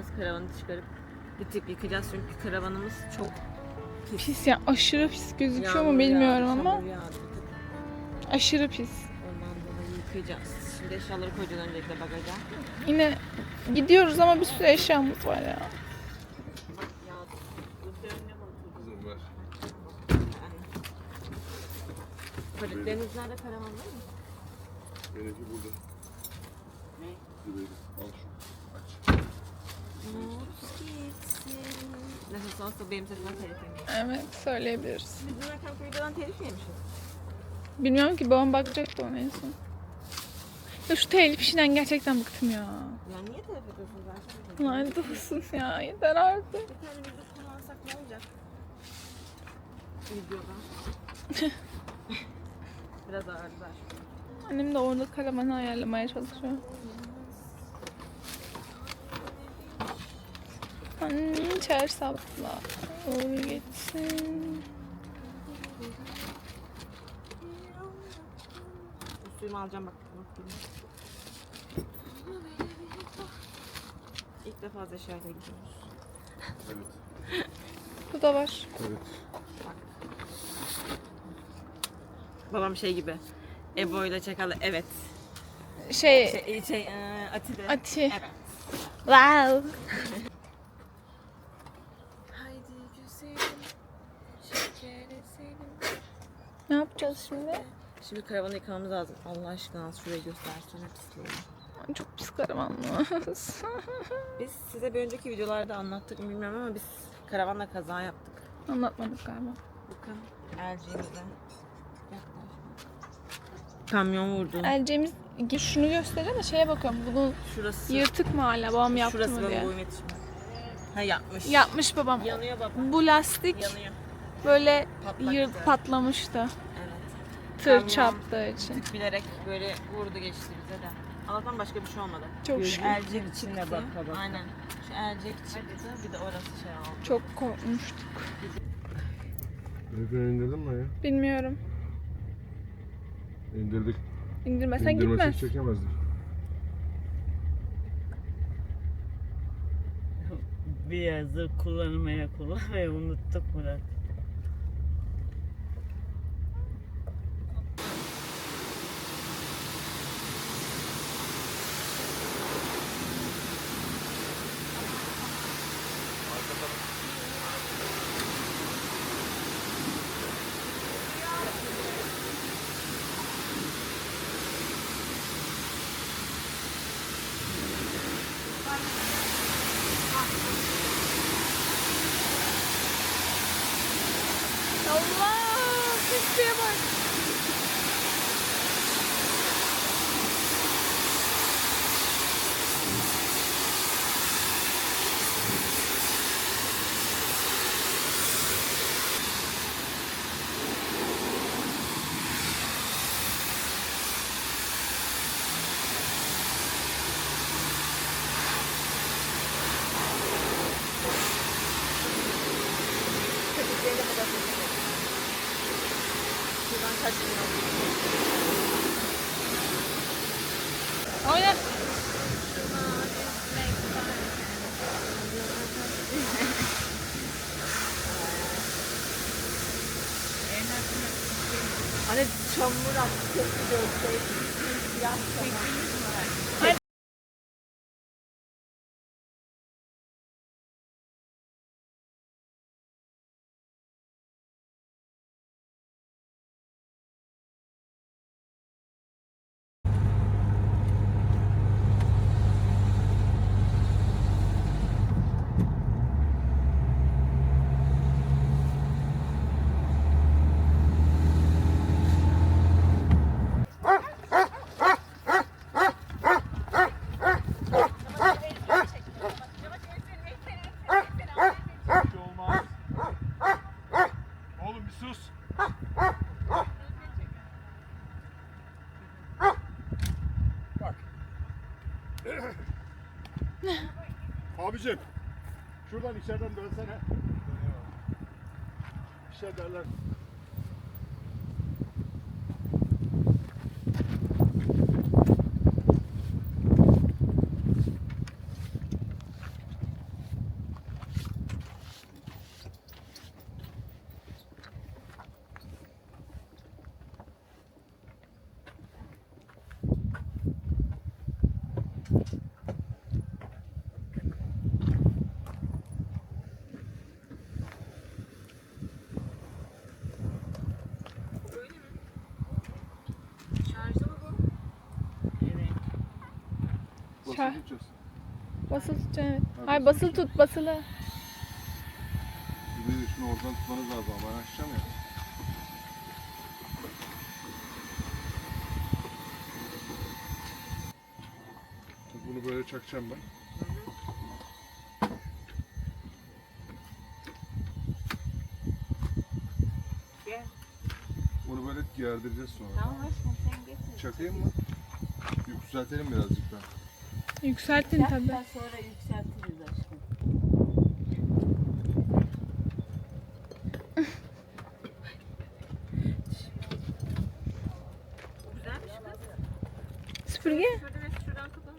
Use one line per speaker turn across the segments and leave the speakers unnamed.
koyacağız. Karavanı çıkarıp bir tık yıkayacağız çünkü karavanımız çok pis.
Pis ya aşırı pis gözüküyor
Yağmur
mu bilmiyorum
yağdı,
ama
yağdı
aşırı pis.
Ondan dolayı yıkayacağız. Şimdi eşyaları koyacağız öncelikle bagaja.
Yine gidiyoruz ama bir sürü eşyamız var ya.
Paletleriniz nerede karavanda mı?
Benimki burada. Zübeyir al şunu. Aç.
Nefes olsa benim sesimden telif yemeyiz.
Evet söyleyebiliriz.
Biz dün akşamki videodan telif yemişiz.
Bilmiyorum ki babam bakacaktı ona en son. Ya şu telif işinden gerçekten bıktım ya.
Ya niye telif ediyorsunuz Ayşe?
Lanet olsun ya yeter artık.
Bir tane video kullansak ne olacak? Videoda. Biraz ağırdılar.
Annem de orada karavanı ayarlamaya çalışıyor. Annem çersapla uğur geçsin.
Suyumu alacağım bak. İlk defa Zeşer'de gidiyoruz.
Evet.
Bu da var.
Evet.
Babam şey gibi. Ebo ile Çakal'ı evet.
Şey,
Şey, şey e, Ati de.
Ati.
Evet.
Wow. Yapacağız şimdi?
Şimdi karavanı yıkamamız lazım. Allah aşkına az şurayı göstersene pisliği.
Çok pis karavanımız.
Biz size bir önceki videolarda anlattık mı bilmiyorum ama biz karavanla kaza yaptık.
Anlatmadık galiba.
Bakın LG'mizden. Kamyon vurdu.
Elceğimiz şunu gösteriyor da şeye bakıyorum. Bunun
Şurası.
yırtık mı hala babam yaptı
Şurası
mı
benim
diye.
boyum yetişmiyor. Ha yapmış.
Yapmış babam.
Yanıyor baba.
Bu lastik
Yanıyor.
böyle
Patlaktı.
yırt patlamıştı. Tır
Tamam.
çarptığı için.
Bilerek böyle vurdu geçti bize de. Allah'tan başka bir şey olmadı.
Çok şükür.
elcek çıktı. Aynen. Şu elcek çıktı. Bir de orası şey oldu.
Çok korkmuştuk.
Telefonu indirdin mi ya?
Bilmiyorum.
İndirdik.
İndirmesen
İndirmesek
gitmez.
çekemezdik.
Bir yazı kullanmaya kullanmayı unuttuk Murat.
İçeriden dönsene. Bir şey derler. Tutacağız.
Basılı tutacaksın evet.
Ha,
Hayır
basılı
tut basılı.
De şunu oradan tutmanız lazım ama ben açacağım ya. Bunu böyle çakacağım ben.
Gel.
Bunu böyle gerdireceğiz sonra.
Tamam aşkım sen getir.
Çakayım mı? Yükseltelim birazcık daha.
Yükseltin tabii.
Hatta sonra yükseltiriz aşkım.
Güzelmiş kız.
Süpürge.
Şurada ve şuradan kapalı.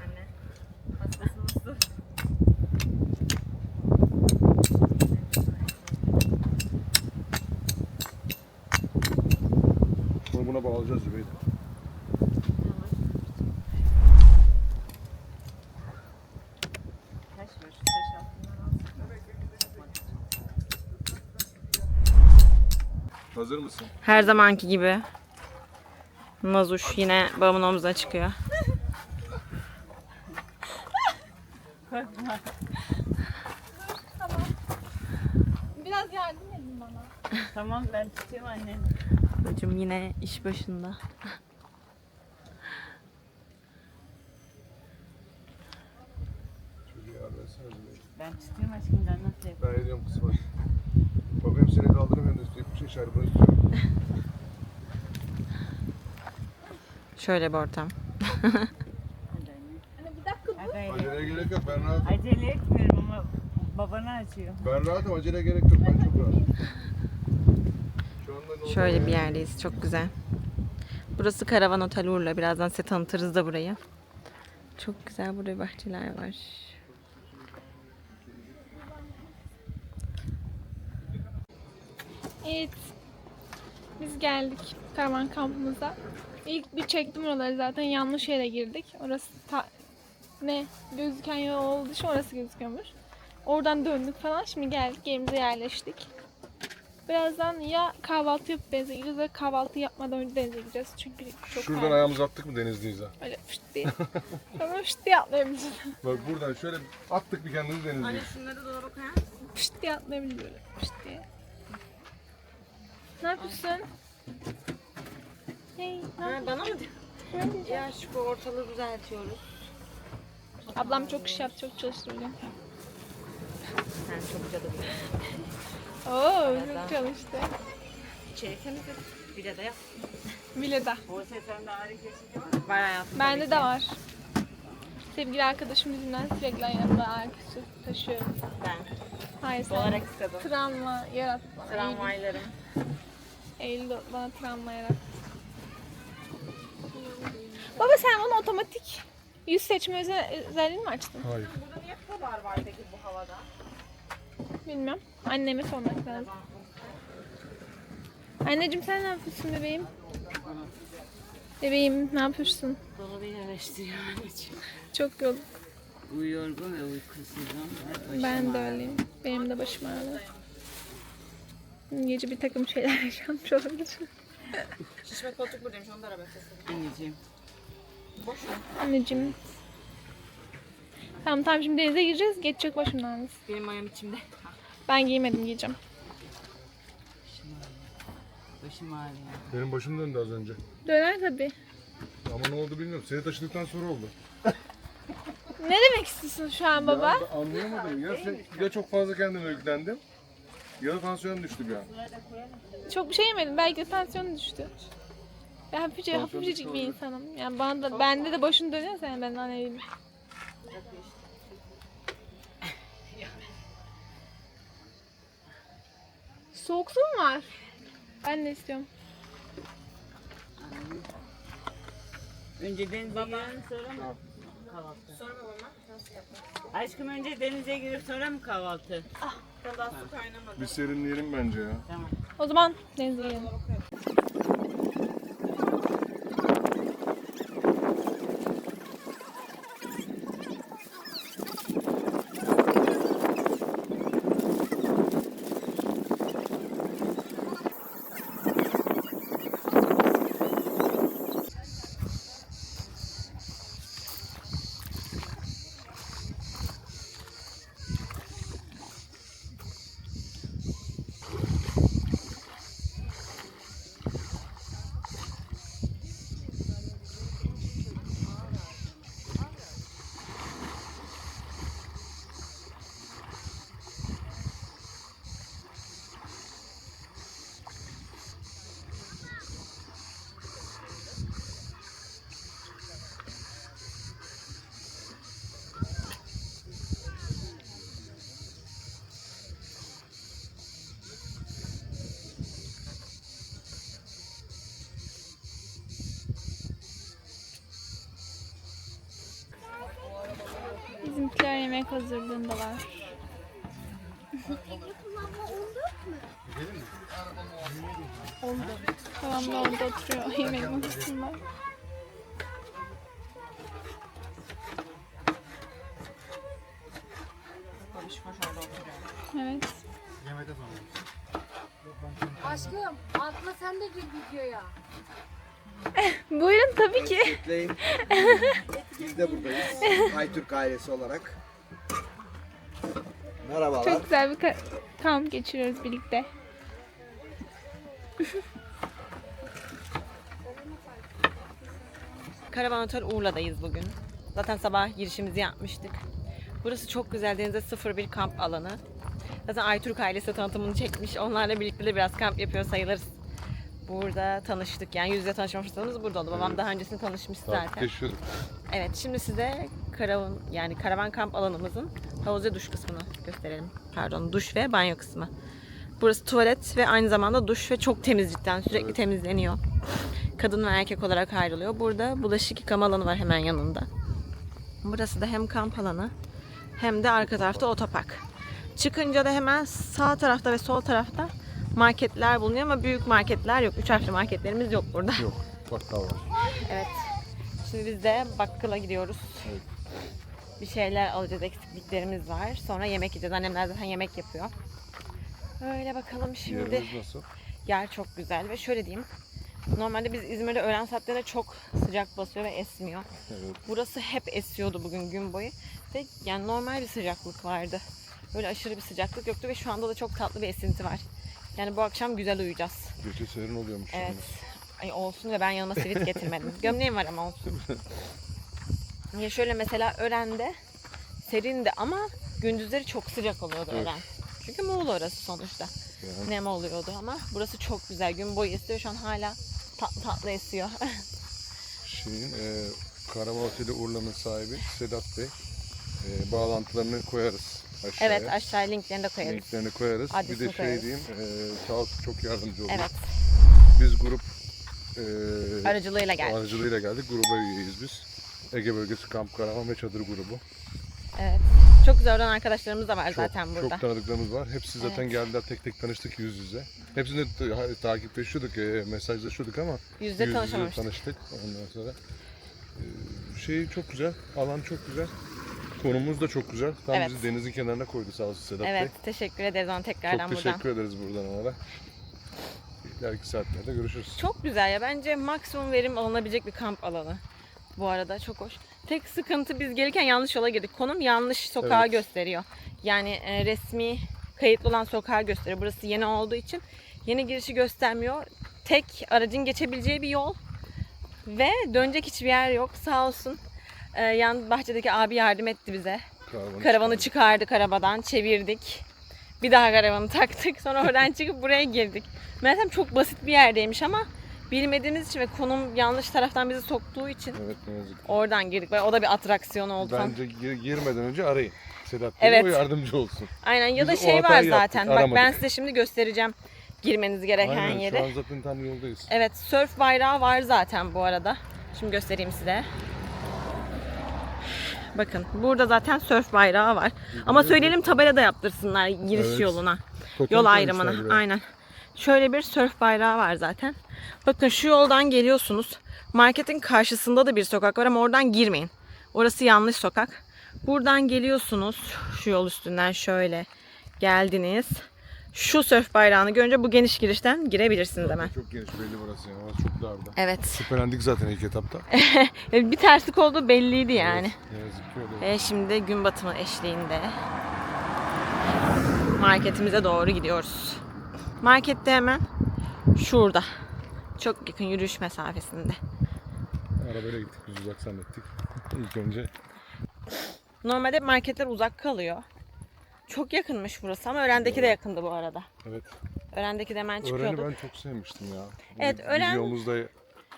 Anne. Hastası nasıl?
Bunu buna bağlayacağız Zübeyde.
Taş var. Şu taş altından alsın.
Hazır mısın?
Her zamanki gibi. Nazuş yine babamın omzuna çıkıyor.
Korkma.
Biraz yardım edin bana.
Tamam ben tutuyorum annen.
Bacım yine iş başında.
Ben tutuyorum aşkım ben nasıl yapayım?
Ben ediyorum kız bak. Bak hem seni kaldırayım de üstüne şey tutuyorum.
Şöyle bir ortam.
Hadi anne.
Hani bir dakika
Ha, gayret.
Aceleye gerek yok ben rahatım.
Acele etmiyorum ama babana açıyor.
Ben rahatım acele gerek yok ben çok rahatım. Şu anda
Şöyle bir yerdeyiz. Çok güzel. Burası Karavan Otel Urla. Birazdan size tanıtırız da burayı. Çok güzel burada bahçeler var.
Evet. Biz geldik karavan kampımıza. İlk bir çektim oraları zaten yanlış yere girdik. Orası ta- ne gözüken yol olduğu için orası gözüküyormuş. Oradan döndük falan. Şimdi geldik yerimize yerleştik. Birazdan ya kahvaltı yapıp denize gireceğiz ya kahvaltı yapmadan önce denize gireceğiz. Çünkü çok
Şuradan
karanlık.
ayağımızı attık mı denizdeyiz ha?
Öyle fışt diye. Ama fışt diye atlayabileceğiz.
Bak buradan şöyle attık bir kendimizi denizdeyiz.
şunları dolaba koyar mısın?
Fışt diye atlayabileceğiz böyle. Fışt diye. Ne yapıyorsun? Hey, ne yapıyorsun?
bana mı diyor? Ya şu ortalığı düzeltiyoruz.
Ablam çok iş yaptı, çok çalıştı bugün.
Sen çok cadı bir
Oo, çok çalıştı.
İçeri temizledik. Bir de yap.
Vileda.
Buse sende ağrı kesici var mı?
Var hayatım.
Bende de var. Sevgili arkadaşım yüzünden sürekli yanımda arkası taşıyorum.
Ben.
Hayır sen
Olarak istedim.
travma yarattı bana.
Tramvaylarım.
Eylül, bana travma yarattı. Baba sen onu otomatik yüz seçme özel, özelliğini mi açtın?
Hayır.
Burada niye kabar var peki bu havada?
Bilmiyorum. Anneme sormak lazım. Anneciğim sen ne yapıyorsun bebeğim? Bebeğim ne yapıyorsun?
Dolabı yerleştiriyor anneciğim.
Çok yoruldum.
Bu yorgun ve uykusuzum.
Ben de öyleyim. Benim de başım ağrıyor. Gece bir takım şeyler yaşanmış olabilir.
Şişme koltuk buradaymış onu da arabaya keselim.
Anneciğim.
Boş ver.
Anneciğim. Tamam tamam şimdi denize gireceğiz. Geçecek başımdan.
Benim ayağım içimde.
Ben giymedim giyeceğim.
Başım ağrıyor. Başım ağrıyor.
Benim başım döndü az önce.
Döner tabii.
Ama ne oldu bilmiyorum. Seni taşıdıktan sonra oldu.
Ne demek istiyorsun şu an baba?
Ya ben anlayamadım. Ya, ya çok fazla kendime yüklendim. Ya da tansiyon düştü bir an.
Çok bir şey yemedim. Belki de tansiyonu düştü. Ben hafifçe, hafifçecik bir
olabilir.
insanım. Yani bana da, bende de başın dönüyor sen benden ne bileyim. Soğuk su mu var? Ben de istiyorum.
Önce denize girelim sonra mı kahvaltı?
Sonra babama nasıl yapmak?
Aşkım önce denize girip sonra mı kahvaltı?
Daha su kaynamadı.
Bir serinleyelim bence ya.
Tamam.
O zaman denize girelim. Yemek hazırlığındalar. Oldu. Tamam da orada oturuyor yemek masasında. Evet.
Aşkım atla sen de gir videoya.
Buyurun tabii ki.
Biz de buradayız. Aytürk ailesi olarak. Merhabalar.
Çok güzel bir ka- kamp geçiriyoruz birlikte.
Karavan Otel Urla'dayız bugün. Zaten sabah girişimizi yapmıştık. Burası çok güzel denize 01 kamp alanı. Zaten Aytürk ailesi tanıtımını çekmiş. Onlarla birlikte de biraz kamp yapıyor sayılırız. Burada tanıştık yani yüz yüze tanışma fırsatımız burada oldu. Babam daha öncesinde tanışmıştı zaten. Evet şimdi size karavan yani karavan kamp alanımızın havuz ve duş kısmını gösterelim. Pardon duş ve banyo kısmı. Burası tuvalet ve aynı zamanda duş ve çok temiz cidden sürekli temizleniyor. Kadın ve erkek olarak ayrılıyor. Burada bulaşık yıkama alanı var hemen yanında. Burası da hem kamp alanı hem de arka tarafta otopark. Çıkınca da hemen sağ tarafta ve sol tarafta marketler bulunuyor ama büyük marketler yok. Üç harfli marketlerimiz yok burada.
Yok. Bakkal var.
Evet. Şimdi biz de bakkala gidiyoruz.
Evet.
Bir şeyler alacağız. Eksikliklerimiz var. Sonra yemek yiyeceğiz. Annemler zaten yemek yapıyor. Öyle bakalım şimdi.
Yerimiz nasıl?
Yer çok güzel ve şöyle diyeyim. Normalde biz İzmir'de öğlen saatlerinde çok sıcak basıyor ve esmiyor.
Evet.
Burası hep esiyordu bugün gün boyu. Ve yani normal bir sıcaklık vardı. Böyle aşırı bir sıcaklık yoktu ve şu anda da çok tatlı bir esinti var. Yani bu akşam güzel uyuyacağız.
Gece serin oluyormuş.
Evet. Ay olsun ve ben yanıma sivit getirmedim. Gömleğim var ama olsun. Ya şöyle mesela Ören'de serindi ama gündüzleri çok sıcak oluyordu
Evet.
Ören. Çünkü Muğla orası sonuçta.
Yani
Nem oluyordu ama burası çok güzel. Gün boyu esiyor. Şu an hala tatlı tatlı esiyor.
şeyin e, Karavan Oteli Urla'nın sahibi Sedat Bey. E, bağlantılarını koyarız aşağıya.
evet aşağıya linklerini de koyarız.
Linklerini koyarız. bir
Adresini
de şey
koyarız.
diyeyim, e, sağ olsun çok yardımcı oldu.
Evet.
Biz grup e,
Aracılığıyla geldik.
aracılığıyla geldik. Gruba üyeyiz biz. Ege Bölgesi Kamp Karavan ve Çadır grubu.
Evet. Çok güzel oradan arkadaşlarımız da var
Çok,
zaten burada.
çok tanıdıklarımız var. Hepsi zaten
Evet.
geldiler tek tek tanıştık yüz yüze. Hepsini takipleşiyorduk, e, mesajlaşıyorduk ama yüz yüze
tanışamamıştık.
tanıştık. Ondan sonra e, şey çok güzel, alan çok güzel. Konumuz da çok güzel. Tam
Evet.
bizi denizin kenarına koydu sağ olsun Sedat
Evet.
Bey.
Teşekkür ederiz ona tekrardan
Çok
buradan.
teşekkür ederiz buradan onlara. İleriki saatlerde görüşürüz.
Çok güzel ya. Bence maksimum verim alınabilecek bir kamp alanı. Bu arada çok hoş. Tek sıkıntı biz gelirken yanlış yola girdik. Konum yanlış sokağı
Evet.
gösteriyor. Yani e, resmi kayıtlı olan sokağı gösteriyor. Burası yeni olduğu için yeni girişi göstermiyor. Tek aracın geçebileceği bir yol ve dönecek hiçbir yer yok. Sağ olsun. e, yan bahçedeki abi yardım etti bize.
Karavanı
Karavanı
çıkardık.
arabadan, çevirdik. Bir daha karavanı taktık. Sonra oradan çıkıp buraya girdik. Meğersem çok basit bir yerdeymiş ama bilmediğimiz için ve konum yanlış taraftan bizi soktuğu için
Evet ne yazık
oradan girdik. Böyle o da bir atraksiyon oldu. falan.
Bence gir- girmeden önce arayın. Sedat Bey
Evet.
o yardımcı olsun.
Aynen ya da
Biz o
şey var
hatayı yaptık,
zaten. Bak ben
aramadık.
size şimdi göstereceğim girmeniz gereken
Aynen
yeri.
şu an zaten tam yoldayız.
Evet, surf bayrağı var zaten bu arada. Şimdi göstereyim size. Bakın burada zaten surf bayrağı var. Ama söyleyelim tabela da yaptırsınlar giriş
Evet.
yoluna.
Totem
Yol
koymuşlar
ayrımına.
buraya.
Aynen. Şöyle bir surf bayrağı var zaten. Bakın şu yoldan geliyorsunuz. Marketin karşısında da bir sokak var ama oradan girmeyin. Orası yanlış sokak. Buradan geliyorsunuz. Şu yol üstünden şöyle geldiniz. Şu surf bayrağını görünce bu geniş girişten girebilirsiniz hemen.
Çok geniş belli burası ya. Orası çok dardı.
Evet.
Şüphelendik zaten ilk etapta.
Bir terslik olduğu belliydi yani.
Evet, yazık ki öyle.
Ve şimdi gün batımı eşliğinde marketimize doğru gidiyoruz. Markette hemen şurada. Çok yakın yürüyüş mesafesinde.
Arabayla gittik biz uzak zannettik. İlk önce
Normalde marketler uzak kalıyor. Çok yakınmış burası ama Ören'deki de yakındı bu arada.
evet.
Ören'deki de hemen
Öğreni
çıkıyorduk.
ben çok sevmiştim ya.
Evet, Ören-
Videomuzda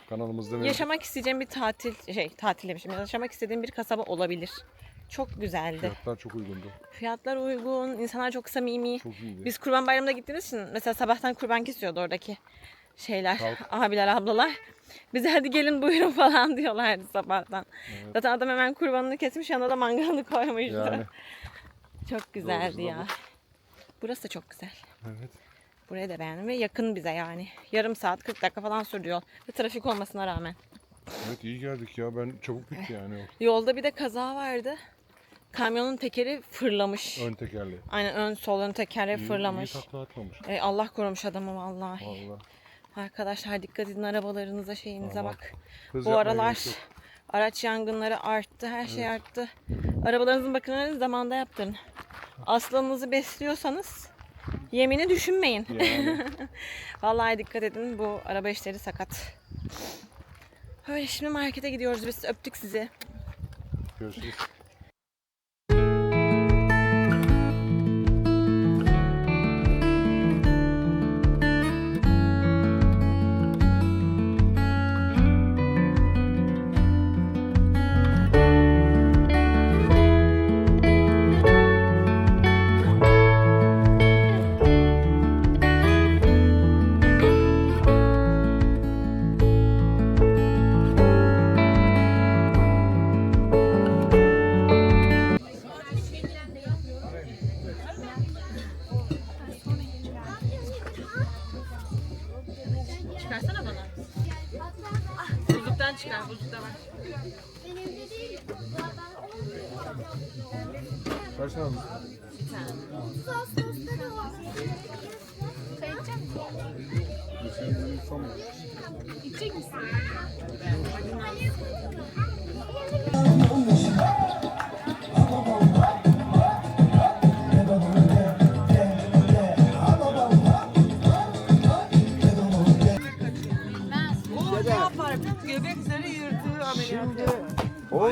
kanalımızda mevcut.
Yaşamak isteyeceğim bir tatil, şey tatil demişim. Yaşamak istediğim bir kasaba olabilir. Çok güzeldi.
Fiyatlar çok uygundu.
Fiyatlar uygun, insanlar çok samimi.
Çok iyiydi.
Biz kurban bayramında gittiğimiz için mesela sabahtan kurban kesiyordu oradaki şeyler,
Halk.
abiler, ablalar. Bize hadi gelin buyurun falan diyorlardı sabahtan. Zaten adam hemen kurbanını kesmiş yanına da mangalını koymuştu.
Yani
Çok güzeldi
Doğrusu
ya. Burası da çok güzel.
evet.
Burayı da beğendim ve yakın bize yani. Yarım saat 40 dakika falan sürdü yol. Ve trafik olmasına rağmen.
Evet iyi geldik ya. Ben çabuk bitti yani
Yolda bir de kaza vardı. Kamyonun tekeri fırlamış.
ön tekerli.
Aynen ön sol ön tekeri
İyi,
fırlamış.
iyi takla atmamış.
E, Allah korumuş adamı vallahi.
Vallahi.
Arkadaşlar dikkat edin arabalarınıza şeyinize
Aman.
bak.
Hız
Bu aralar araç yangınları arttı. Her şey arttı. Arabalarınızın bakımlarını zamanda yaptırın. Aslanınızı besliyorsanız yemini düşünmeyin.
Yani
Vallahi dikkat edin bu araba işleri sakat. Öyle şimdi markete gidiyoruz biz öptük sizi.
görüşürüz.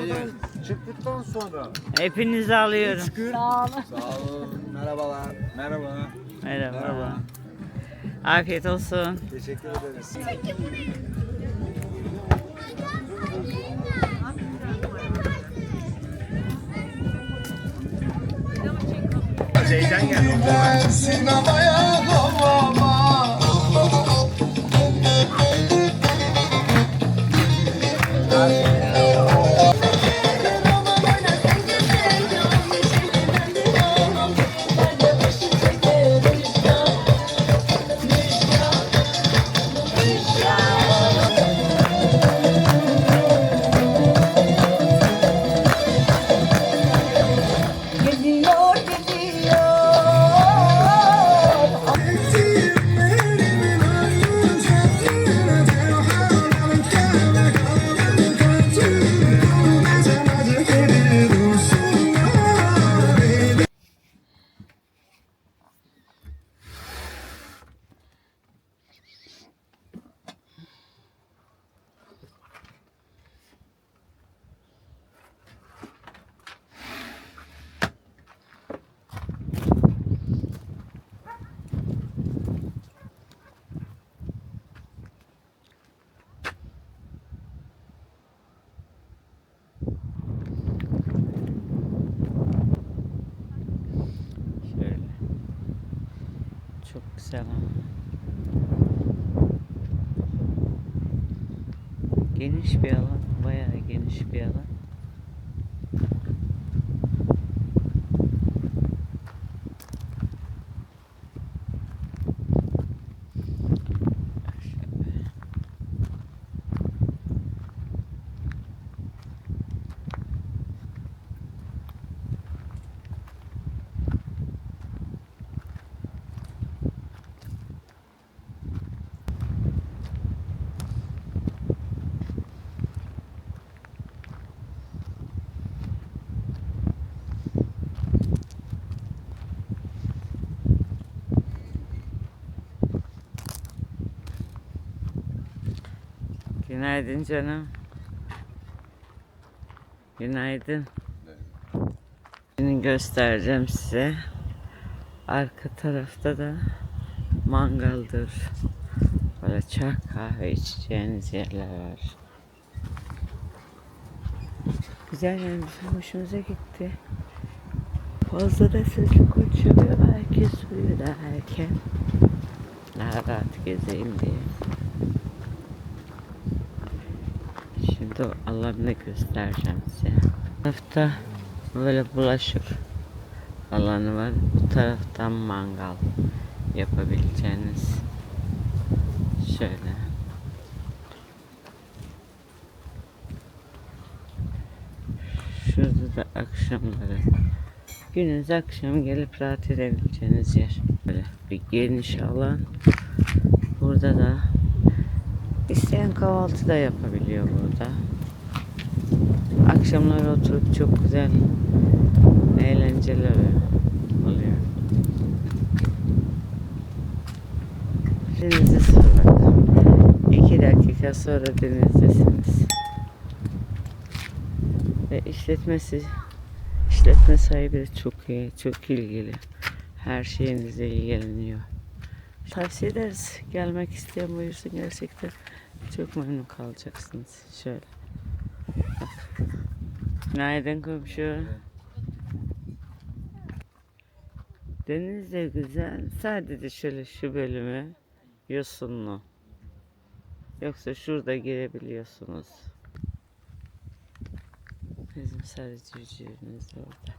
Oradan çıktıktan sonra.
Hepinizi alıyorum.
Sağ olun. Merhabalar. Merhaba.
Merhaba. Afiyet olsun.
Teşekkür ederiz.
Şöyle. Ama. Geniş bir alan. Bayağı geniş bir alan. Şöyle. Günaydın canım. Günaydın. Şimdi göstereceğim size. Arka tarafta da mangaldır. Böyle çay kahve içeceğiniz yerler var. Güzel yani hoşumuza gitti. Fazla da sesli uçuyor herkes uyuyor derken. Daha rahat gezeyim diye. Kahvaltı alanını göstereceğim size. Bu tarafta böyle bulaşık alanı var. Bu taraftan mangal yapabileceğiniz. Şöyle. Şurada da akşamları Günüz akşam gelip rahat edebileceğiniz yer. Böyle bir geniş alan. Burada da isteyen kahvaltı da yapabiliyor burada. Akşamları oturup çok güzel eğlenceler oluyor. Sonra. İki dakika sonra denizdesiniz. Ve işletmesi İşletme sahibi de çok iyi, çok ilgili. Her şeyinizle ilgileniyor. Tavsiye ederiz. Gelmek isteyen buyursun gerçekten. Çok memnun kalacaksınız. Şöyle. Bak. Günaydın komşu. Deniz de güzel. Sadece şöyle şu bölümü yosunlu. Yoksa şurada girebiliyorsunuz. Bizim sadece civcivimiz orada.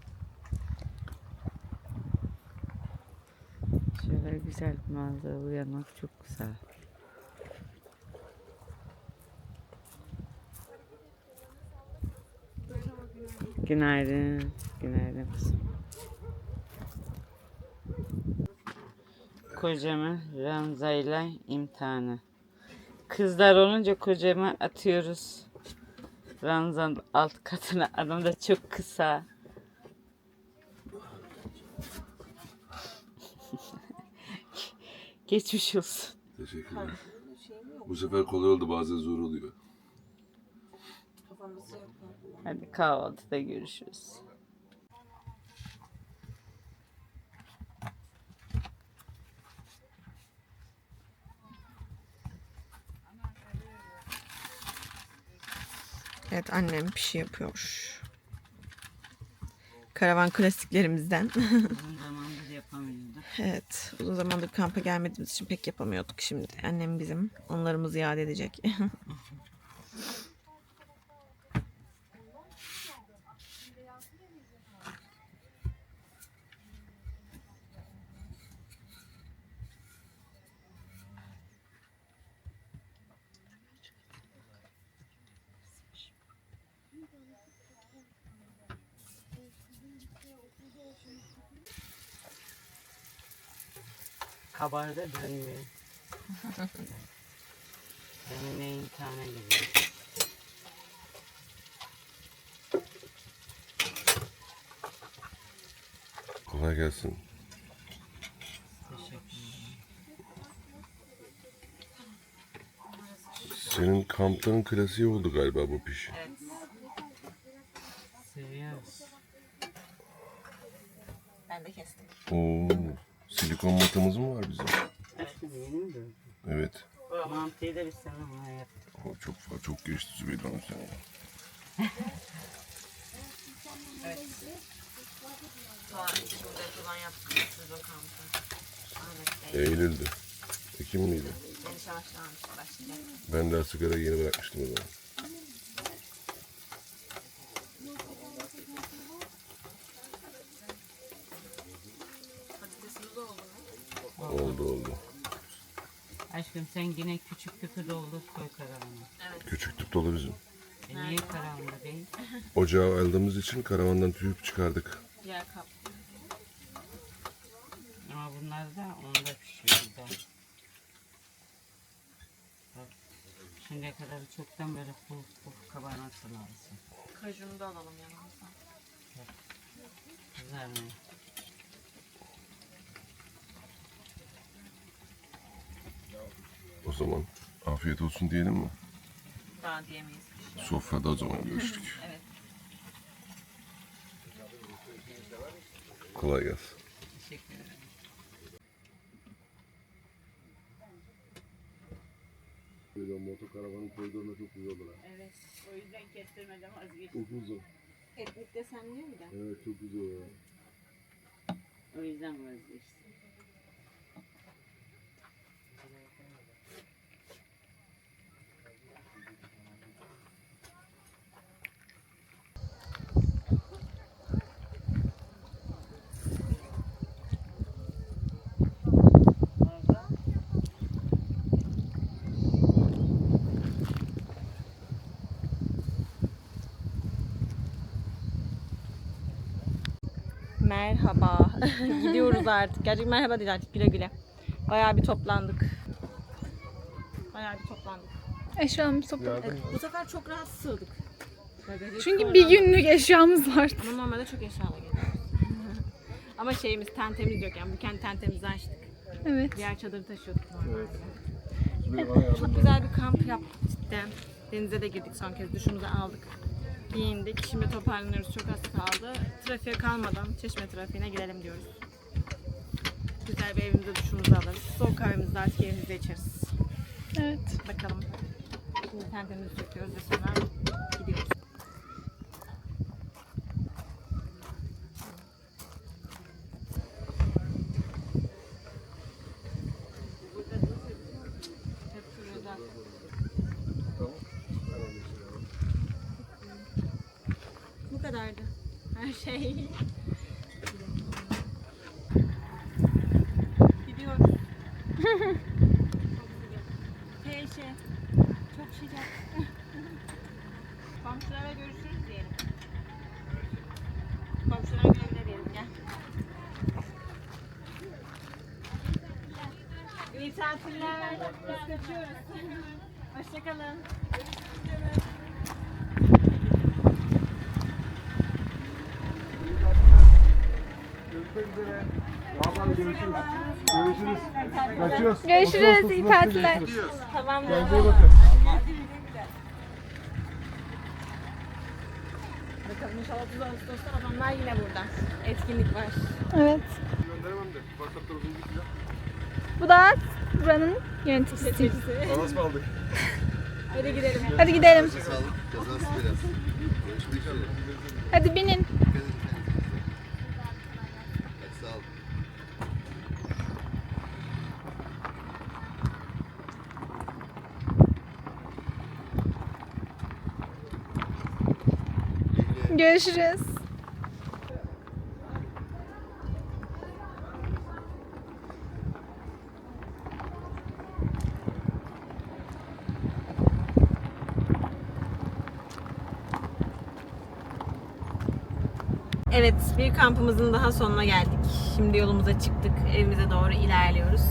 Şöyle güzel bir manzara uyanmak çok güzel. Günaydın. Günaydın kızım. Kocama ranzayla imtihanı. Kızlar olunca kocama atıyoruz. Ranzanın alt katına. Adam da çok kısa. Geçmiş olsun.
Teşekkürler. Bu sefer kolay oldu bazen zor oluyor.
Hadi kahvaltıda görüşürüz.
Evet annem bir şey yapıyor. Karavan klasiklerimizden.
Uzun zamandır yapamıyorduk.
evet uzun zamandır kampa gelmediğimiz için pek yapamıyorduk şimdi. Annem bizim onlarımızı yad edecek.
Kabarda dönmüyor. Benim ne imtihana giriyor.
Kolay gelsin.
Teşekkür ederim.
Senin kampların klasiği oldu galiba bu piş.
Seviyoruz.
ben de kestim.
Oo, silikon matımız mı var bizim?
Evet. Yeni mi döndün?
Evet.
Mantıyı da biz sana buna yaptık.
O çok çok geçti Zübeyde Hanım sen.
Soğan içinde falan yaptık. Siz o kampı. Ahmet Bey.
Eylül'dü. Ekim miydi?
Başlayacak.
Ben daha sigara yeni bırakmıştım o zaman.
Patatesimiz oldu mu?
Oldu oldu.
Aşkım sen yine küçük tüpü doldur koy karavana.
Küçük tüp dolu bizim.
E niye karavanda değil?
Ocağı aldığımız için karavandan tüp çıkardık.
Diğer kap.
Ama bunlar da onda pişiyor güzel. Bak, şimdiye kadar çoktan böyle puf puf kabarması lazım.
Kajunu da alalım yanımıza.
Güzel mi?
O zaman afiyet olsun diyelim mi?
Daha diyemeyiz.
Sofrada o zaman görüştük.
Evet.
Kolay gelsin.
Teşekkür ederim.
Böyle motokaravanın koridoruna çok güzel olur.
Evet, o yüzden kestirmeden vazgeçtim.
Çok güzel.
Etlik desenli mi de?
Evet çok güzel.
O yüzden vazgeçtim.
Merhaba. Gidiyoruz artık. Gerçekten merhaba değil artık güle güle. Bayağı bir toplandık. Bayağı bir toplandık.
Eşyalarımızı topladık.
Evet, bu sefer çok rahat sığdık.
Çünkü bir günlük eşyamız vardı.
Ama normalde çok eşyalı geliyoruz. Ama şeyimiz tentemiz yok yani bu kendi tentemizi açtık.
Evet.
Diğer çadırı taşıyorduk normalde.
Yardım
Çok güzel bir kamp yaptık cidden. Denize de girdik son kez duşumuzu aldık. Giyindik. Şimdi toparlanıyoruz. Çok az kaldı. Trafiğe kalmadan çeşme trafiğine girelim diyoruz. Güzel bir evimizde duşumuzu alırız. Soğuk kahvemizi artık evimizde içeriz.
Evet.
Bakalım. Şimdi tentemizi çekiyoruz ve sonra gidiyoruz. Hepsi güzel.
Tamam. Ben onu geçiriyorum.
Bu kadardı. Her şey. Gidiyoruz. Peşe. Çok sıcak. Komşulara görüşürüz diyelim. Komşulara güle diyelim gel. İyi tatiller. Biz kaçıyoruz. Hoşçakalın.
Kaçıyoruz.
Görüşürüz. İyi tatiller.
Tamam.
Kendinize bakın.
Bakalım inşallah 30 Ağustos'ta adamlar yine burada. Etkinlik var.
Evet.
Gönderemem de. WhatsApp'ta uzun gidiyor.
Bu da buranın yöneticisi.
Anas mı aldık?
Hadi gidelim.
Hadi gidelim. Hadi binin.
Dikkat edin kendinize. Hadi sağ olun.
Görüşürüz.
Evet, bir kampımızın daha sonuna geldik. Şimdi yolumuza çıktık. Evimize doğru ilerliyoruz.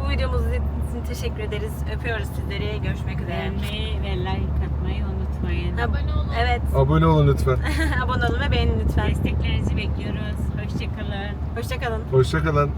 Bu videomuzu için teşekkür ederiz. Öpüyoruz sizleri. Görüşmek üzere.
Beğenmeyi ve like unutmayın.
Abone olun. Evet.
Abone olun lütfen.
Abone olun ve beğenin lütfen.
Desteklerinizi bekliyoruz. Hoşçakalın.
Hoşçakalın.
Hoşçakalın.